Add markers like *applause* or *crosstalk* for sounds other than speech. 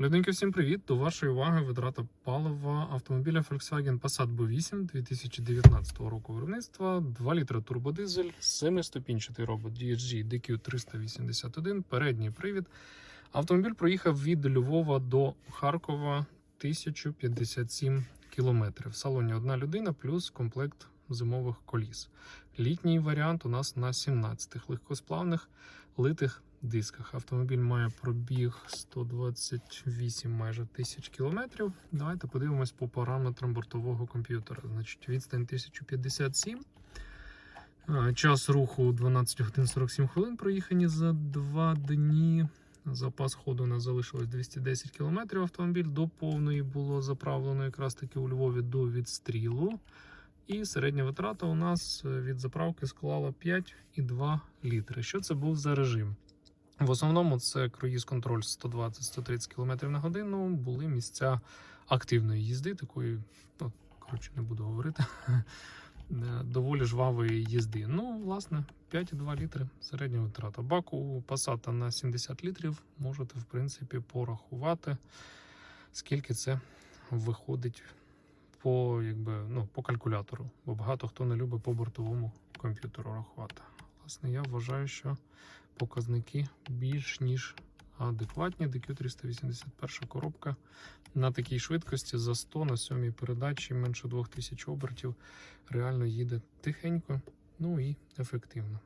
Людинки, всім привіт! До вашої уваги витрата палива автомобіля Volkswagen Passat B8 2019 року виробництва, 2 літра турбодизель, 7-ступінчатий робот DSG DQ381, передній привід. Автомобіль проїхав від Львова до Харкова 1057 кілометрів. В салоні одна людина плюс комплект зимових коліс. Літній варіант у нас на 17 легкосплавних литих дисках. Автомобіль має пробіг 128 майже тисяч кілометрів. Давайте подивимось по параметрам бортового комп'ютера. Значить, відстань 1057. Час руху 12 годин 47 хвилин проїхані за 2 дні. Запас ходу у нас залишилось 210 км. Автомобіль до повної було заправлено якраз таки у Львові до відстрілу. І середня витрата у нас е, від заправки склала 5,2 літри. Що це був за режим? В основному це круїз контроль 120-130 км на годину. Були місця активної їзди, такої, ну, коротше, не буду говорити. *laughs* е, Доволі жвавої їзди. Ну, власне, 5,2 літри середня витрата. Бак у Passat на 70 літрів можете, в принципі, порахувати, скільки це виходить по, якби, ну, по калькулятору. Бо багато хто не любить по бортовому комп'ютеру рахувати. Власне, я вважаю, що показники більш ніж адекватні. DQ381 коробка на такій швидкості за 100 на сьомій передачі менше 2000 обертів. Реально їде тихенько, ну і ефективно.